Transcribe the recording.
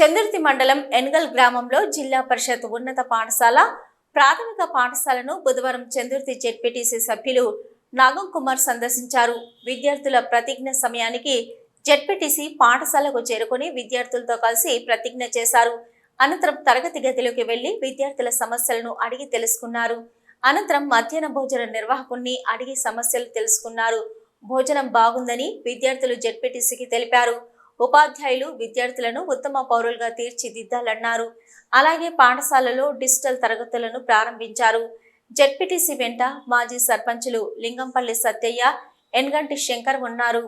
చందుర్తి మండలం ఎన్గల్ గ్రామంలో జిల్లా పరిషత్ ఉన్నత పాఠశాల ప్రాథమిక పాఠశాలను బుధవారం చందుర్తి జెడ్పీటీసీ సభ్యులు నాగం కుమార్ సందర్శించారు. విద్యార్థుల ప్రతిజ్ఞ సమయానికి జెడ్పీటీసీ పాఠశాలకు చేరుకుని విద్యార్థులతో కలిసి ప్రతిజ్ఞ చేశారు. అనంతరం తరగతి గదిలోకి వెళ్ళి విద్యార్థుల సమస్యలను అడిగి తెలుసుకున్నారు. అనంతరం మధ్యాహ్న భోజన నిర్వాహకుణ్ణి అడిగి సమస్యలు తెలుసుకున్నారు. భోజనం బాగుందని విద్యార్థులు జెడ్పీటీసీకి తెలిపారు. ఉపాధ్యాయులు విద్యార్థులను ఉత్తమ పౌరులుగా తీర్చిదిద్దాలన్నారు. అలాగే పాఠశాలలో డిజిటల్ తరగతులను ప్రారంభించారు. జెడ్పీటీసీ వెంట మాజీ సర్పంచులు లింగంపల్లి సత్యయ్య ఎన్గంటి శంకర్ ఉన్నారు.